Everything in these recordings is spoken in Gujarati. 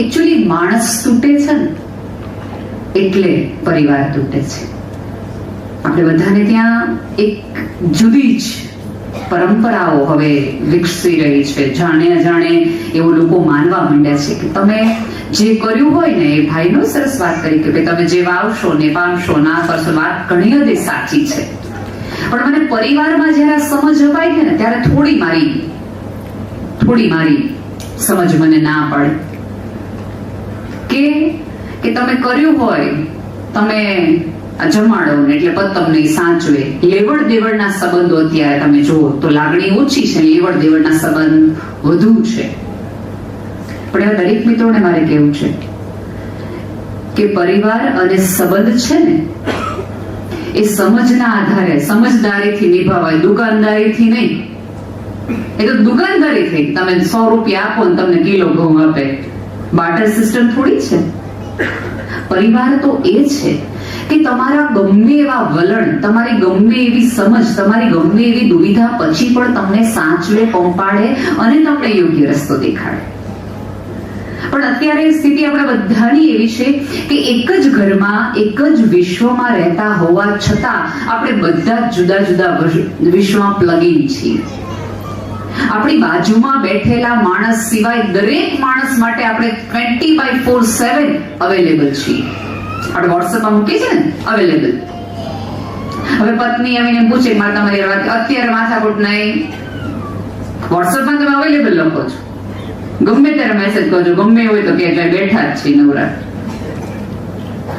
એકચ્યુઅલી માણસ તૂટે છે ને, એટલે પરિવાર તૂટે છે. આપણે બધાને ત્યાં એક જુદી જ પરંપરાઓ હવે વિકસી રહી છે. જાણે અજાણે એવું લોકો માનવા માંડ્યા છે કે તમે જે કર્યું હોય ને, એ ભાઈનો સરસ વાત કરી કે તમે જે વાવશો ને પામશો, ના કરશો, વાત ઘણી હદે સાચી છે. પણ મને પરિવારમાં જ્યારે સમજ અપાય છે ને, ત્યારે થોડી મારી થોડી મારી સમજ મને ના પડે. કે કે તમે કર્યું હોય, તમે જમાડો ને એટલે પદ તમને સાચવે. લેવડ દેવડના સંબંધો અત્યારે તમે જુઓ તો લાગણી ઓછી છે લેવડ દેવડના સંબંધ વધુ છે. પણ એવા દરેક મિત્રોને મારે કેવું છે કે પરિવાર અને સંબંધ છે ને, એ સમજના આધારે, સમજદારીથી નિભાવાય, દુકાનદારીથી નહીં. એ તો દુકાનદારી થઈ. તમે સો રૂપિયા આપો ને તમને કિલો ઘઉં આપે. બાટર સિસ્ટમ થોડી છે. પરિવાર તો એ છે કે તમારા ગમે એવા વલણ, તમારી ગમે એવી સમજ, તમારી ગમે એવી દુવિધા પછી પણ તમને સાચવે, પંપાડે અને તમને યોગ્ય રસ્તો દેખાડે. પણ અત્યારે સ્થિતિ આપણે બધાની એવી છે કે એક જ ઘરમાં, એક જ વિશ્વમાં રહેતા હોવા છતાં આપણે બધા જુદા જુદા વિશ્વમાં પ્લગિન છીએ. આપણી બાજુમાં બેઠેલા માણસ સિવાય દરેક માણસ માટે આપણે twenty by four seven available છીએ. આપણે વોટ્સએપમાં મૂકીએ છે ને? અવેલેબલ હવે પત્ની આવીને પૂછે, મારે તમારી વાત અત્યારે માથાકૂટ નહીં. વોટ્સએપમાં તમે અવેલેબલ લખો છો. ગમે ત્યારે મેસેજ કરજો ગમે હોય તો કે બેઠા જ છીએ નવરા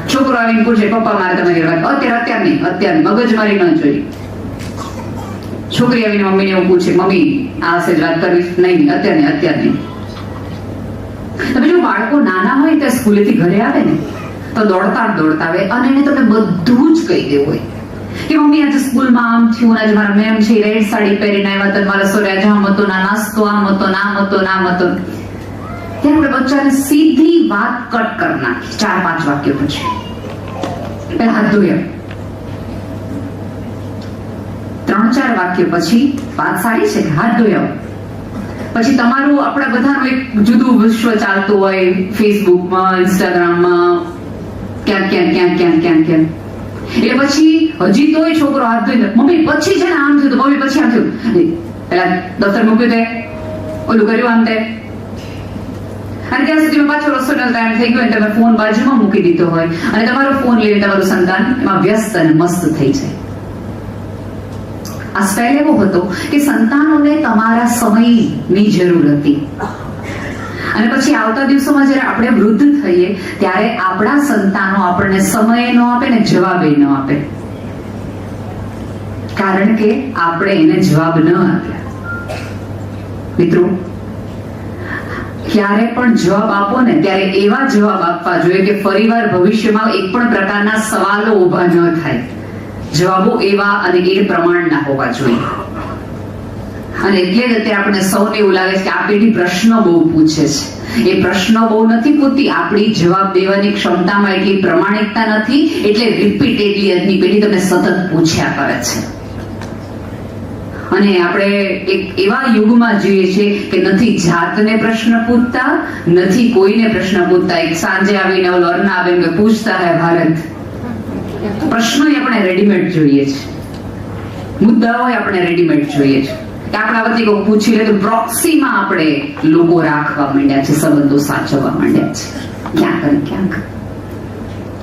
છોકરો આવીને પૂછે, પપ્પા, મારે તમારી વાત અત્યારે અત્યારની અત્યાર મગજમારી ન જોઈએ છોકરી આવીને મમ્મીને એવું પૂછે, મમ્મી, આ હશે વાત કરવી? નહીં અત્યાર નહીં અત્યાર નહીં. તમે જો બાળકો નાના હોય ત્યાં સ્કૂલેથી ઘરે આવે ને, તો દોડતા દોડતા આવે અને એને તમે બધું જ કહી દેવું હોય કે, મમ્મી, આજે સ્કૂલમાં આમ થયું આજે મારા મેમ છે રેડ સાડી પહેરીને આવ્યા તો મારા સોરે આજે આમ હતો ના નાસ્તો આમ હતો નામ હતો નામ હતો ત્યારે આપણે બચ્ચાને સીધી વાત કટ કરી નાખી ચાર પાંચ વાક્યો પછી. પહેલા હાથ ધોયા ચાર વાક્ય પછી વાત સારી છે હાથ ધોયા. પછી તમારું આપણા બધાનું એક જુદું વિશ્વ ચાલતું હોય ફેસબુકમાં ઇન્સ્ટાગ્રામમાં ક્યાંક ક્યાં ક્યાં ક્યાં ક્યાં ક્યાં એ પછી હજી તોય છોકરો હાથ ધોઈ લે. મમ્મી, પછી છે ને આમ થયું મમ્મી પછી આમ થયું. પેલા દફતર મૂક્યું તે, ઓલું કર્યું આમ તે. અને ત્યાં સુધી પાછો રસોઈનો ટાઈમ થઈ ગયો અને તમે ફોન બાજુમાં મૂકી દીધો હોય. અને તમારો ફોન લઈને તમારું સંતાન એમાં વ્યસ્ત અને મસ્ત થઈ જાય. આ એવો હતો કે સંતાનોને તમારા સમયની જરૂર હતી. અને પછી આવતા દિવસોમાં જ્યારે આપણે વૃદ્ધ થઈએ, ત્યારે આપણા સંતાનો આપણને સમય ન આપે ને જવાબ ન આપે. કારણ કે આપણે એને જવાબ ન આપ્યા. મિત્રો, ક્યારે પણ જવાબ આપો ને, ત્યારે એવા જવાબ આપવા જોઈએ કે ફરીવાર ભવિષ્યમાં એક પણ પ્રકારના સવાલો ઊભા ન થાય. જવાબો એવા અને એ પ્રમાણના હોવા જોઈએ. અને એટલે જ અત્યારે આપણે સૌને એવું લાગે છે કે આ પેઢી પ્રશ્નો બહુ પૂછે છે. એ પ્રશ્નો બહુ નથી પૂછતી આપણી જવાબ દેવાની ક્ષમતામાં એટલી પ્રમાણિકતા નથી, એટલે રિપીટેડલી આજની પેઢી તમને સતત પૂછ્યા કરે છે. અને આપણે એક એવા યુગમાં જોઈએ છીએ કે નથી જાતને પ્રશ્ન પૂછતા, નથી કોઈને પ્રશ્ન પૂછતા. એક સાંજે આવીને ઓલો અર્ના આવીને પૂછતા હે ભારત. પ્રશ્નો આપણે રેડીમેડ જોઈએ છે. મુદ્દાઓ આપણે રેડીમેડ જોઈએ છે. આપણા વતી કોઈ પૂછી લે તો પ્રોક્સીમાં આપણે લોકો રાખવા માંડ્યા છે, સંબંધો સાચવવા માંડ્યા છે. ક્યાંક અને ક્યાંક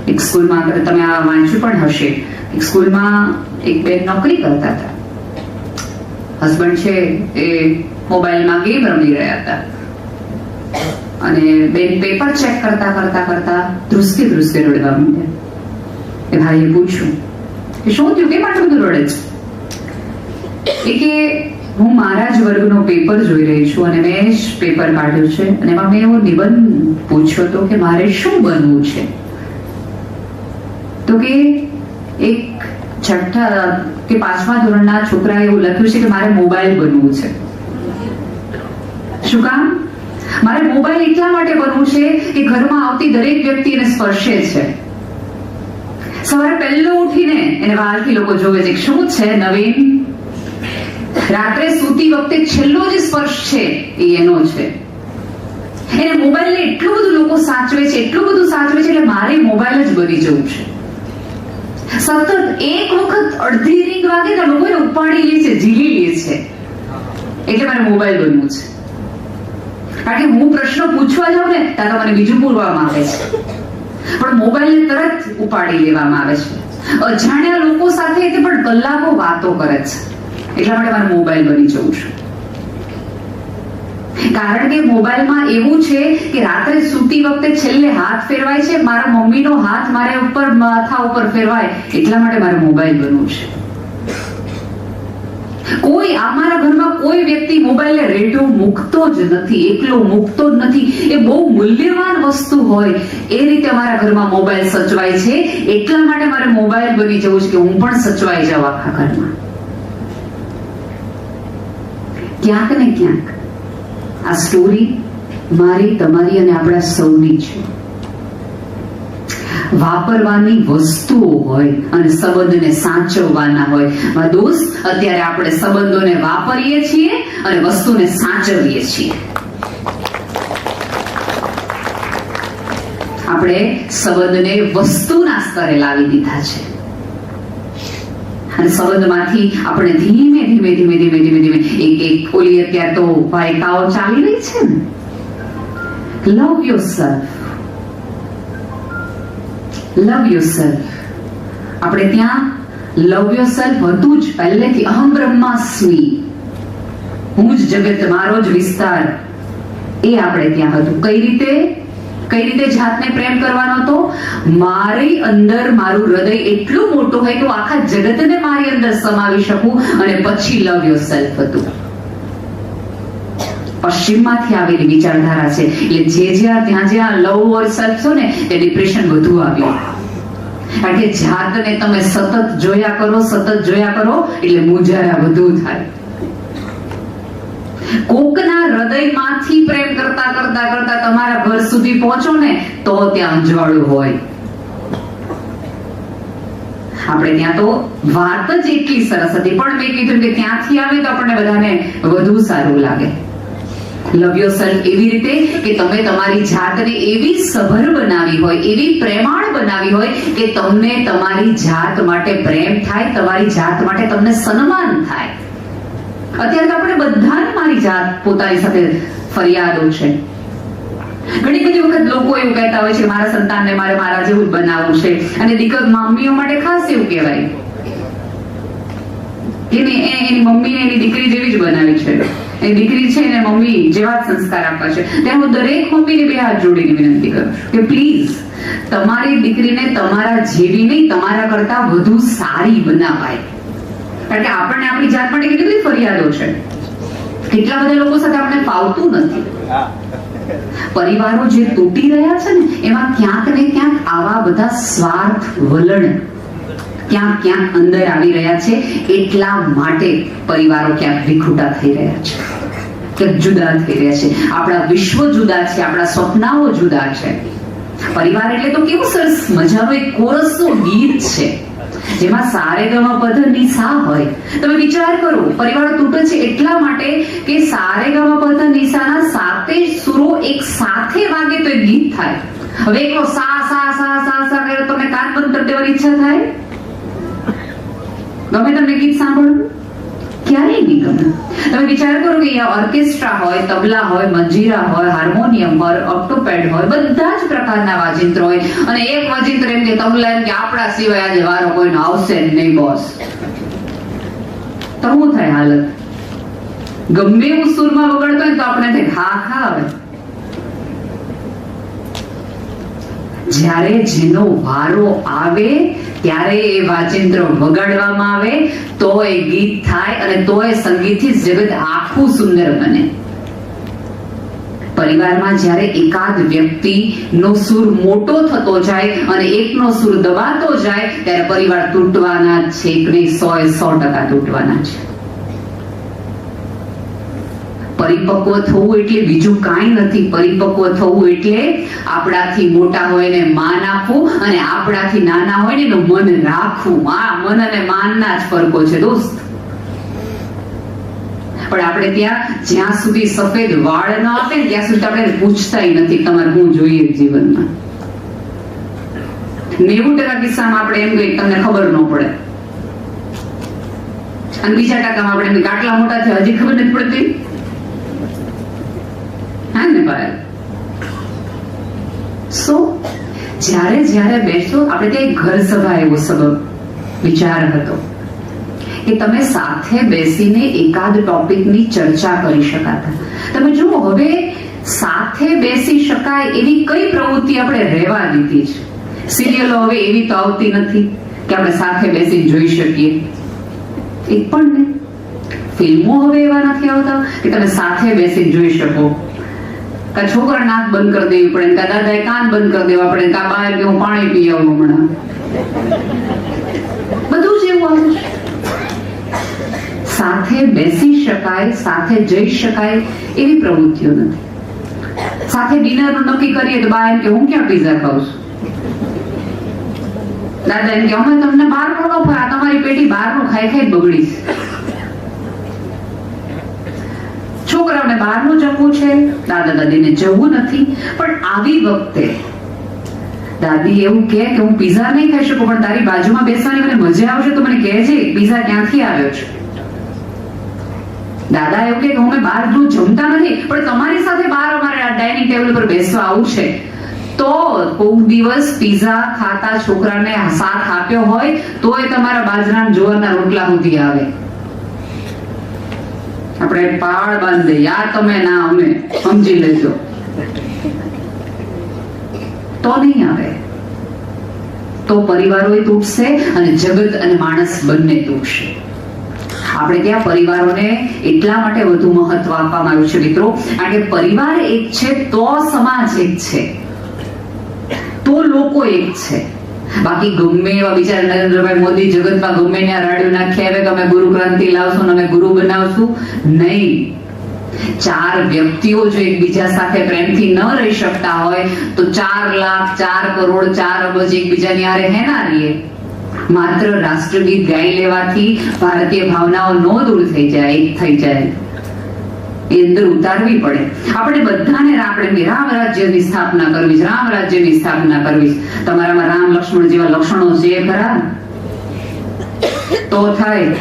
એક સ્કૂલમાં તમે આ વાંચ્યું પણ હશે. એક સ્કૂલમાં એક બેન નોકરી કરતા હતા. હસબન્ડ છે એ મોબાઈલમાં ગેમ રમી રહ્યા હતા. અને બેન પેપર ચેક કરતા કરતા કરતા ધ્રુસકે ધ્રુસકે રડવા માંડ્યા. એ ભાઈએ પૂછ્યું. કે શું થયું? કેમ આટલું બધું રડે છે? એ કે હું મારા જ વર્ગનો પેપર જોઈ રહી છું અને મેં જ પેપર કાઢ્યું છે અને એમાં મેં એવો નિબંધ પૂછ્યો હતો કે મારે શું બનવું છે? તો કે એક છઠ્ઠા કે પાંચમા ધોરણના છોકરાએ એવું લખ્યું છે કે મારે મોબાઈલ બનવું છે. શું કામ? મારે મોબાઈલ એટલા માટે બનવું છે કે ઘરમાં આવતી દરેક વ્યક્તિ એને સ્પર્શે છે. સવારે પહેલો ઉઠીને એને બહારથી લોકો જોવે છે શું છે નવીન? રાત્રે સૂતી વખતે છેલ્લો જે સ્પર્શ છે એ એનો છે. એને મોબાઈલને એટલું બધું લોકો સાચવે છે, એટલું બધું સાચવે છે એટલે મારે મોબાઈલ જ બની જવું છે. સતત એક વખત અડધી રિંગ વાગે તો લોકોને ઉપાડી લે છે, ઝીલી લે છે. એટલે મારે મોબાઈલ બનવું છે. કારણ કે હું પ્રશ્નો પૂછવા જાઉં ને, ત્યાં મને બીજું પૂરવામાં આવે છે. પણ મોબાઈલને તરત ઉપાડી લેવામાં આવે છે. અજાણ્યા લોકો સાથે તે પણ કલાકો વાતો કરે છે. એટલા માટે મારે મોબાઈલ બની જવું છે. કારણ કે મોબાઈલમાં એવું છે કે રાત્રે સૂતી વખતે છેલ્લે હાથ ફેરવાય છે, મારા મમ્મીનો હાથ મારા ઉપર, માથા ઉપર ફેરવાય, એટલા માટે મારે મોબાઈલ બનવું છે. કોઈ અમારા ઘરમાં કોઈ વ્યક્તિ મોબાઈલને રેડિયો મૂકતો જ નથી, એકલો મૂકતો જ નથી. એ બહુ મૂલ્યવાન વસ્તુ હોય. એ રીતે અમારા ઘરમાં મોબાઈલ સચવાય છે. એટલા માટે મારે મોબાઈલ બની જવું છે કે હું પણ સચવાઈ જાઉં આખા ઘરમાં. ક્યાંક ને ક્યાંક આ સ્ટોરી મારી, તમારી અને આપણા સૌની છે. વાપરવાની વસ્તુઓ હોય અને સંબંધને સાચવવાના હોય. દોસ્ત, અત્યારે આપણે સંબંધોને વાપરીએ છીએ અને વસ્તુને સાચવીએ છીએ. આપણે સંબંધને વસ્તુના સ્તરે લાવી દીધા છે. અને સંબંધમાંથી આપણે ધીમે ધીમે ધીમે ધીમે ધીમે ધીમે, એક એક, ઓલી અત્યારે તો વાયકાઓ ચાલી રહી છે ને. Love yourself love your આપણે ત્યાં લવ યોર સેલ્ફ હતું જ પહેલેથી, અહમ બ્રહ્માસ્મી. હું જ જગત, મારો જ વિસ્તાર. એ આપણે ત્યાં હતું. કઈ રીતે? કઈ રીતે જાતને પ્રેમ કરવાનો હતો? મારી અંદર મારું હૃદય એટલું મોટું હોય કે હું આખા જગતને મારી અંદર સમાવી શકું અને પછી લવ યોર સેલ્ફ હતું. પશ્ચિમમાંથી આવેલી વિચારધારા છે. એટલે જે જ્યાં ત્યાં જ્યાં લવ ઓર સેલ્ફ છો ને, તે ડિપ્રેશન વધુ આવ્યું. કારણ કે જાતને તમે સતત જોયા કરો, સતત જોયા કરો, એટલે મુજારા વધુ થાય. કોકના હૃદયમાંથી પ્રેમ કરતા કરતા કરતા તમારા ઘર સુધી પહોંચો ને, તો ત્યાં જળ હોય. આપણે ત્યાં તો વાત જ એટલી સરસ હતી. પણ મેં કીધું કે ત્યાંથી આવે તો આપણને બધાને વધુ સારું લાગે. લવ એવી રીતે કે તમે તમારી જાતને એવી સભર બનાવી હોય, એવી પ્રેમાળ બનાવી હોય કે તમને તમારી જાત માટે પ્રેમ થાય, તમારી જાત માટે તમને સન્માન થાય. અત્યારે આપણે બધાને મારી જાત પોતાની સાથે ફરિયાદો છે. ઘણી બધી વખત લોકો એવું કહેતા હોય છે, મારા સંતાનને મારે મારા જેવું જ બનાવવું છે. અને દીકર મમ્મીઓ માટે ખાસ એવું કહેવાય એને એની મમ્મીને એની દીકરી જેવી જ બનાવી છે. એ દીકરી છે એને મમ્મી જેવા સંસ્કાર આપવા છે. ત્યારે હું દરેક મમ્મીને બે હાથ જોડીને વિનંતી કરું કે પ્લીઝ તમારી દીકરીને તમારા જેવી નહીં, તમારા કરતા વધુ સારી બનાવાય. કારણ કે આપણને આપણી જાત માટે કેટલી બધી ફરિયાદો છે. કેટલા બધા લોકો સાથે આપણે ફાવતું નથી. પરિવારો જે તૂટી રહ્યા છે ને, એમાં ક્યાંક ને ક્યાંક આવા બધા સ્વાર્થ વલણ ક્યાંક ક્યાંક અંદર આવી રહ્યા છે એટલા માટે પરિવારો ક્યાંક વિખૂટા થઈ રહ્યા છે ક્યાંક જુદા થઈ રહ્યા છે આપણા વિશ્વ જુદા છે આપણા સ્વપ્નાઓ જુદા છે પરિવાર એટલે તો કેવું સરસ મજાનું એક કોરસનું ગીત છે જેમાં સારે ગમા ની નિશા હોય તમે વિચાર કરો પરિવાર તૂટે છે એટલા માટે કે સારે ગમા પધ નિશાના સાતે સુરો એક સાથે વાગે તો એક ગીત થાય હવે એકલો સા સા સા સા સા કરે તો તમને કાન બંધ કરી દેવાની ઈચ્છા થાય ગમે તમને ગીત સાંભળવું ક્યારેય નહીં ગમે. તમે વિચાર કરો કે અહીંયા ઓર્કેસ્ટ્રા હોય, તબલા હોય, મંજીરા હોય, હાર્મોનિયમ હોય, ઓક્ટોપેડ હોય, બધા જ પ્રકારના વાજિંત્ર હોય. અને એક વાજિંત્ર એમ કે તબલા એમ કે આપણા સિવાય આજે વારો કોઈનો આવશે નહીં, બોસ. તો શું થાય હાલત? ગમે એવું સુરમાં વગાડતો હોય તો આપણે થાય, હા હા આવે જ્યારે જેનો વારો આવે ત્યારે એ વાજિંત્ર વગાડવામાં આવે તો એ ગીત થાય અને તો એ સંગીતથી જગત આખું સુંદર બને. પરિવારમાં જ્યારે એકાદ વ્યક્તિ નો સુર મોટો થતો જાય અને એકનો સુર દબાતો જાય, ત્યારે પરિવાર તૂટવાના છે કે નહીં? સો એ સો ટકા તૂટવાના છે. પરિપક્વ થવું એટલે બીજું કાંઈ નથી. પરિપક્વ થવું એટલે આપણાથી મોટા હોય ને માન આપવું અને આપણાથી નાના હોય ને એનું મન રાખવું. આ મન અને માનના જ ફરકો છે દોસ્ત. પણ આપણે ત્યાં, જ્યાં સુધી સફેદ વાળ ન આપે ત્યાં સુધી આપણે પૂછતાય નથી. તમારે હું જોઈએ જીવનમાં? નેવું ટકા કિસ્સામાં આપણે એમ કહીએ તમને ખબર ન પડે. અને બીજા ટકામાં આપણે કહીએ મોટા છે, હજી ખબર નથી પડતી હા ને ભાઈ સો જ્યારે જ્યારે બેસો આપણે ત્યાં ઘર સભા એવો સબબ વિચાર હતો કે તમે સાથે બેસીને એકાદ ટોપિકની ચર્ચા કરી શકાતા. તમે જુઓ, હવે સાથે બેસી શકાય એવી કઈ પ્રવૃત્તિ આપણે રહેવા દીધી છે? સિરિયલો હવે એવી તો આવતી નથી કે આપણે સાથે બેસી જોઈ શકીએ. એક પણ ફિલ્મો હવે એવા નથી આવતા કે તમે સાથે બેસી જોઈ શકો. કા છોકરા નાક બંધ કરી દેવી પડે કા દાદાએ કાન બંધ કરી દેવા પડે કા બહાર કે હું પાણી પી આવું હમણાં. બધું જ એવું આવે સાથે બેસી શકાય, સાથે જઈ શકાય એવી પ્રવૃત્તિઓ નથી. સાથે ડિનર નક્કી કરીએ તો બા કે, હું ક્યાં પીઝા ખાઉં છું? દાદા એમ કે, અમે તમને બહાર નો આ તમારી પેટી બહારનું ખાઈ ખાઈ બગડી છે. છોકરાઓને બહારનું જમવું છે, દાદા દાદીને જવું નથી. પણ આવી વખતે દાદી એવું કહે કે હું પીઝા નહીં ખાઈ શકું, પણ તારી બાજુમાં બેસવાની મને મજા આવશે તો મને કહેજે પીઝા ક્યાંથી આવ્યો છે? દાદા એવું કે હું બહારનું જમતા નથી, પણ તમારી સાથે બહાર અમારે આ ડાઇનિંગ ટેબલ પર બેસવા આવું છે. તો કોક દિવસ પીઝા ખાતા છોકરાને સાથ આપ્યો હોય તો એ તમારા બાજરાના જોવાના રોટલા સુધી આવે. આપણે પાળ બાંધે, યા તમે ના, અમે સમજી લેજો. તો નહીં આવે. તો પરિવારો તૂટશે અને જગત અને માણસ બંને તૂટશે. આપણે ત્યાં પરિવારોને એટલા માટે વધુ મહત્વ આપવામાં આવ્યું છે મિત્રો? કારણ કે પરિવાર એક છે, તો સમાજ એક છે. તો લોકો એક છે. બાકી ગમે એવા બિચારા નરેન્દ્રભાઈ મોદી જગતમાં ગમે ત્યાં રાડ્યું નાખ્યા આવે કે ગુરુ ક્રાંતિ લાવશું અમે ગુરુ બનાવશું. નહીં. ચાર વ્યક્તિઓ જો એકબીજા સાથે પ્રેમથી ન રહી શકતા હોય, તો ચાર લાખ, ચાર કરોડ, ચાર અબજ એકબીજાની આરે હેના રહીએ. માત્ર રાષ્ટ્રગીત ગાઈ લેવાથી ભારતીય ભાવનાઓ નો દૂર થઈ જાય થઈ જાય. અંદર ઉતારવી પડે. આપણે બધાને આપણે રામ રાજ્યની સ્થાપના કરવી છે, રામ રાજ્યની સ્થાપના કરવી. તમારામાં રામ લક્ષ્મણ જેવા લક્ષણો છે ખરા? તો થાય.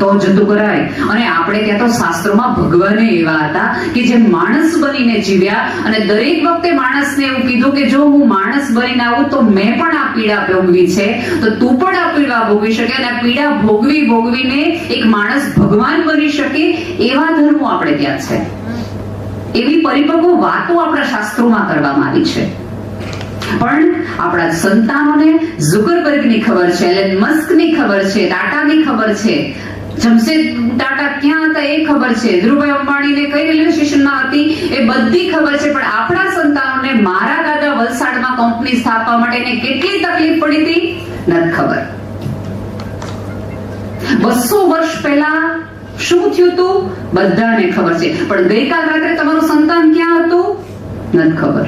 તો જતું કરાય. અને આપણે ત્યાં તો શાસ્ત્રોમાં ભગવાને એવા હતા કે જે માણસ બનીને જીવ્યા અને દરેક વખતે માણસને એવું કીધું કે જો હું માણસ બનીને આવું તો મેં પણ આ પીડા ભોગવી છે, તો તું પણ આ પીડા ભોગવી શકે અને આ પીડા ભોગવી ભોગવીને એક માણસ ભગવાન બની શકે એવા ધર્મો આપણે ત્યાં છે. એવી પરિપક્વ વાતો આપણા શાસ્ત્રોમાં કરવામાં આવી છે. પણ આપણા સંતાનોને ઝુકરબર્ગની ખબર છે, એલન મસ્કની ખબર છે, ટાટાની ખબર છે જમશેદ ટાટા ક્યાં હતા એ ખબર છે. ધ્રુવભાઈ અંબાણીને કઈ રેલવે સ્ટેશનમાં હતી એ બધી ખબર છે. પણ આપણા સંતાનોને મારા દાદા વલસાડમાં કંપની સ્થાપવા માટે એને કેટલી તકલીફ પડી હતી? નથી ખબર. બસો વર્ષ પહેલા શું થયું હતું? બધાને ખબર છે. પણ ગઈકાલ રાત્રે તમારું સંતાન ક્યાં હતું? નથી ખબર.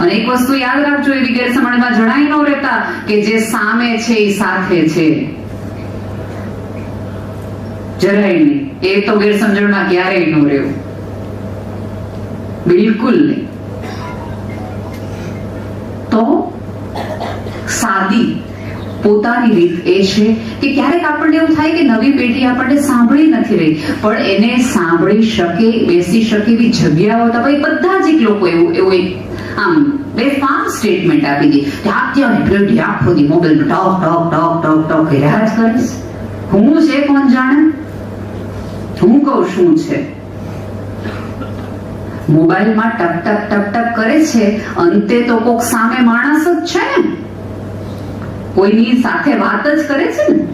અને એક વસ્તુ યાદ રાખજો એવી ગેરસમજમાં જણાઈ ન રહેતા કે જે સામે છે એ સાથે છે. જરાય નહીં. એ તો ગેરસમજણમાં ક્યારેય ન રહ્યો. બિલકુલ નહીં. તો સાદી પોતાની રીત એ છે કે ક્યારેક આપણને એવું થાય કે નવી પેઢી આપણને સાંભળી નથી રહી, પણ એને સાંભળી શકે, બેસી શકે એવી જગ્યાઓ તો ભાઈ બધા જ એક લોકો એવું એવું એક આમ બે ફાર્મ સ્ટેટમેન્ટ આપી દે કે અત્યારે પેઢી આખો દી mobile talk talk talk talk talk કર્યા જ કરીશ. હું છે કોણ જાણે? હું શું છે? મોબાઈલમાં ટક ટક ટક ટક કરે છે, અંતે તો કોક સામે માણસ જ છે ને. કોઈની સાથે વાત જ કરે છે ને.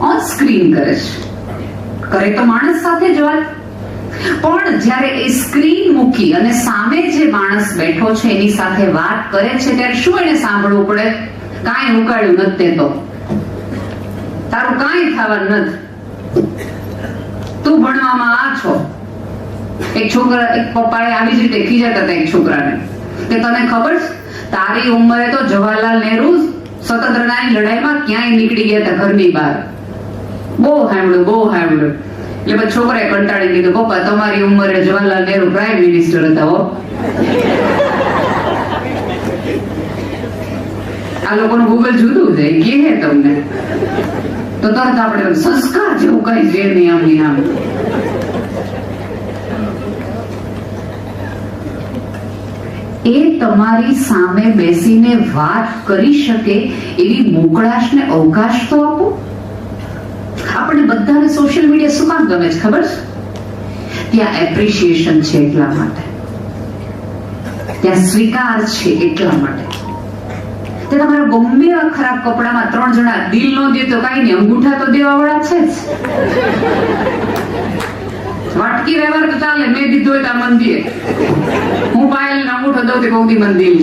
ઓન સ્ક્રીન કરે છે. કરે તો માણસ સાથે જ વાત. પણ જ્યારે એ સ્ક્રીન મૂકી અને સામે જે માણસ બેઠો છે, એની સાથે વાત કરે છે, ત્યારે શું એને સાંભળવું પડે? કાંઈ ઉકાળ્યું નથી તે તો. તારું કાંઈ થવાનું નથી. તું ભણવામાં આ છો. એક છોકરા, એક પપ્પાએ આવી જ રીતે ખીજાતા હતા એક છોકરાને. કે તને ખબર તારી ઉંમરે તો જવાહરલાલ નહેરુ સ્વતંત્રતાની લડાઈમાં ક્યાંય નીકળી ગયા હતા ઘરની બહાર. બહુ સાંભળ્યું બહુ સાંભળ્યું એટલે પછી છોકરાએ કંટાળી કીધું પપ્પા, તમારી ઉંમરે જવાહરલાલ નહેરુ પ્રાઇમ મિનિસ્ટર હતા હો. આ લોકોનું ગૂગલ જુદું છે કે હે તમને. તો તરત આપણે સંસ્કાર જેવું કઈ છે નહીં આમની આમ. એ તમારી સામે બેસીને વાત કરી શકે એવી મોકળાશ ને અવકાશ તો આપો. આપણે બધાને સોશિયલ મીડિયા શું કામ ગમે છે, ખબર છે? ત્યાં એપ્રિશિએશન છે એટલા માટે. ત્યાં સ્વીકાર છે એટલા માટે. તે તમારે ગમે ખરાબ કપડામાં ત્રણ જણા દિલ નો દે તો કાંઈ નહીં, અંગૂઠા તો દેવાવાળા છે જ. વાટકી વ્યવહાર તો ચાલે, મેં દીધો હોય ત્યાં મંદિર. હું પાયલ ને અંગૂઠો દઉં તે બહુ મંદિર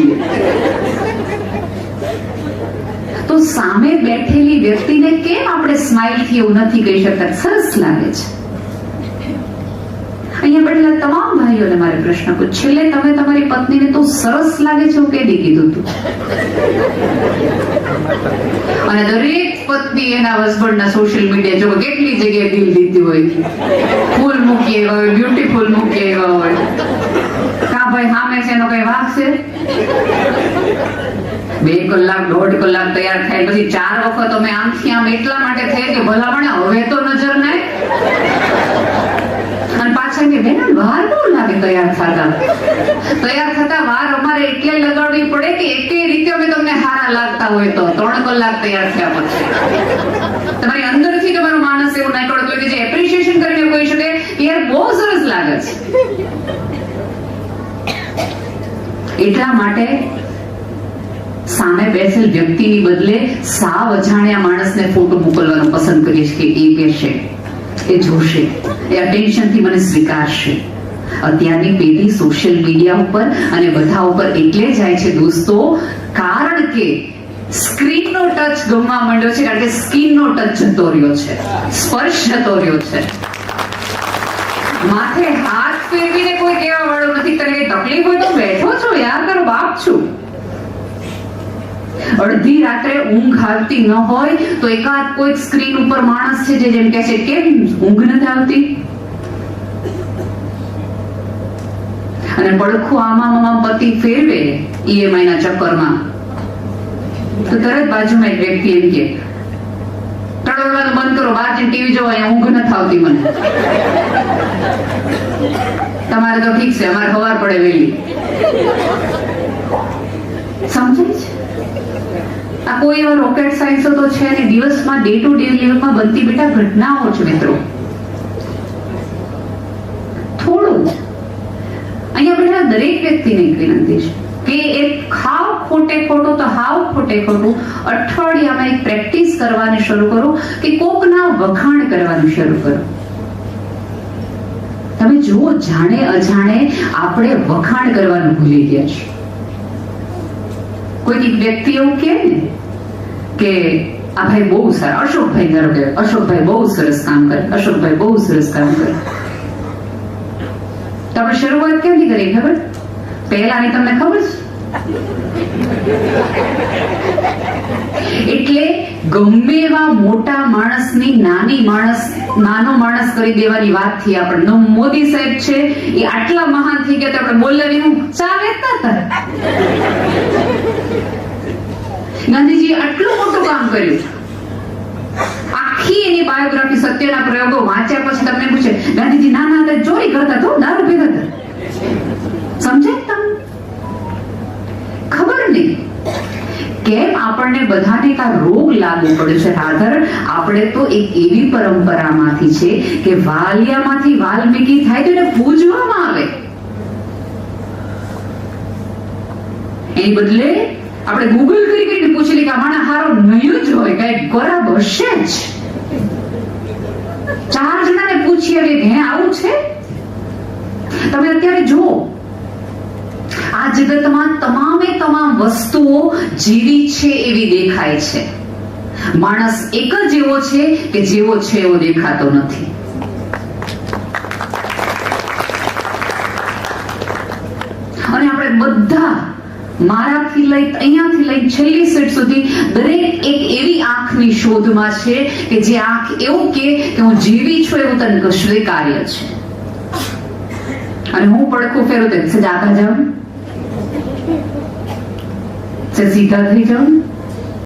તો સામે બેઠેલી વ્યક્તિને કેમ આપણે સ્માઇલથી એવું નથી કહી શકતા? સરસ લાગે છે. અહીંયા બેઠેલા તમામ ભાઈઓને મારે પ્રશ્ન પૂછ છેલ્લે તમે તમારી પત્નીને તો સરસ લાગે છે કે દી કીધું તું. અને દરેક પત્ની એના હસબન્ડના સોશિયલ મીડિયા જો કેટલી જગ્યાએ દિલ દીધી હોય. ફૂલ મૂકી આવ્યા હોય બ્યુટીફુલ મૂકી આવ્યા હોય. કા ભાઈ સામે છે એનો કઈ વાક છે? બે કલાક, દોઢ કલાક તૈયાર થાય, પછી ચાર વખત અમે આમથી આમ એટલા માટે થઈ કે ભલામણ, હવે તો નજર નહીં પાછા બેન વાર બહુ લાગે તૈયાર થતા. તૈયાર થતા વાર અમારે એટલે લગાડવી પડે કે એકે રીતે અમે તમને હારા લાગતા હોય તો. ત્રણ કલાક તૈયાર થયા પછી. તમારી અંદરથી તમારો માણસ એવું નહીં કરતો કે જે એપ્રિશિએશન કરીને કહી શકે યાર બહુ સરસ લાગે છે. એટલા માટે સામે બેસેલ વ્યક્તિની બદલે સાવ અજાણ્યા માણસને ફોટો મોકલવાનું પસંદ કરીએ છીએ કે એ કહેશે એ જોશે. એ અટેન્શનથી મને સ્વીકારશે. અત્યારની પેઢી સોશિયલ મીડિયા ઉપર અને બધા ઉપર એટલે જાય છે દોસ્તો, કારણ કે સ્ક્રીનનો ટચ ગમવા માંડ્યો છે, કારણ કે સ્કિનનો ટચ જતો રહ્યો છે. સ્પર્શ જતો રહ્યો છે. માથે હાથ ફેરવીને કોઈ કહેવા વાળો નથી, તને તકલીફ હોય તો બેઠો છો, યાર, તારો બાપ છું. અડધી રાત્રે ઊંઘ આવતી ન હોય તો એકાદ કોઈક સ્ક્રીન ઉપર માણસ છે જે જેમ કે છે, કેમ ઊંઘ નથી આવતી? અને પડખું આમાં આમાં પતિ ફેરવે ઈએમઆઈ ના ચક્કરમાં. તો તરત બાજુમાં એક વ્યક્તિ એમ કે ટળવવાનું બંધ કરો, બહાર ટીવી જોવો, અહીંયા ઊંઘ નથી આવતી મને. તમારે તો ઠીક છે, અમારે ખબર પડે વહેલી. સમજાય છે? આ કોઈ એવા રોકેટ સાયન્સો તો છે ને દિવસમાં ડે ટુ ડે લેવલમાં બનતી બેટા ઘટનાઓ છે મિત્રો. થોડું અહીંયા બેઠા દરેક વ્યક્તિને એક વિનંતી છે કે એક હાવ ખોટે ખોટું તો હાવ ખોટે ખોટું અઠવાડિયામાં એક પ્રેક્ટિસ કરવાની શરૂ કરો કે કોકના વખાણ કરવાનું શરૂ કરો. તમે જુઓ, જાણે અજાણે આપણે વખાણ કરવાનું ભૂલી ગયા છીએ. કોઈક વ્યક્તિ એવું કહે ને કે, આ ભાઈ બહુ સારા, અશોકભાઈ ધારો અશોકભાઈ બહુ સરસ કામ કરે, અશોકભાઈ બહુ સરસ કામ કરે. તો આપણે શરૂઆત ક્યાંથી કરી ખબર? પહેલાની તમને ખબર છે? એટલે ગમે એવા મોટા માણસની નાની માણસ, નાનો માણસ કરી દેવાની વાતથી આપણે મોદી સાહેબ છે, એ આટલા મહાન થઈ ગયા આપણે બોલાવી હું? ચા ગાંધીજી આટલું મોટું કામ કર્યું. આખી એની બાયોગ્રાફી સત્યના પ્રયોગો વાંચ્યા પછી તમને પૂછે, ગાંધીજી, નાના હતા, ચોરી કરતા તો દારૂ પીતા હતા. સમજાય તમને? નહીં કેમ આપણને બધાને કા રોગ લાગુ પડે છે, રાધર? આપણે તો એક એવી પરંપરામાંથી છે કે વાલિયામાંથી વાલ્મીકી થાય તો એને પૂજવામાં આવે. એની બદલે આપણે ગૂગલ કરી કરીને પૂછી લઈએ કે આમાંના હારો નહીં જ હોય, કઈ ગરબ હશે જ. ચાર જણાને પૂછીએ કે, હે, આવું છે? તમે અત્યારે જુઓ આ જગતમાં તમામે તમામ વસ્તુઓ જેવી છે એવી દેખાય છે. માણસ એક જ એવો છે કે જેવો છે એવો દેખાતો નથી. અને આપણે બધા મારાથી લઈ અહીંયાથી લઈ છેલ્લી સીટ સુધી દરેક એક એવી આંખની શોધમાં છે કે જે આંખ એવું કે હું જીવી છું એવું તને સ્વીકાર્ય છે. અને હું પડખું ફેરું તે આગળ જાઉં? સીધા થઈ જાઉં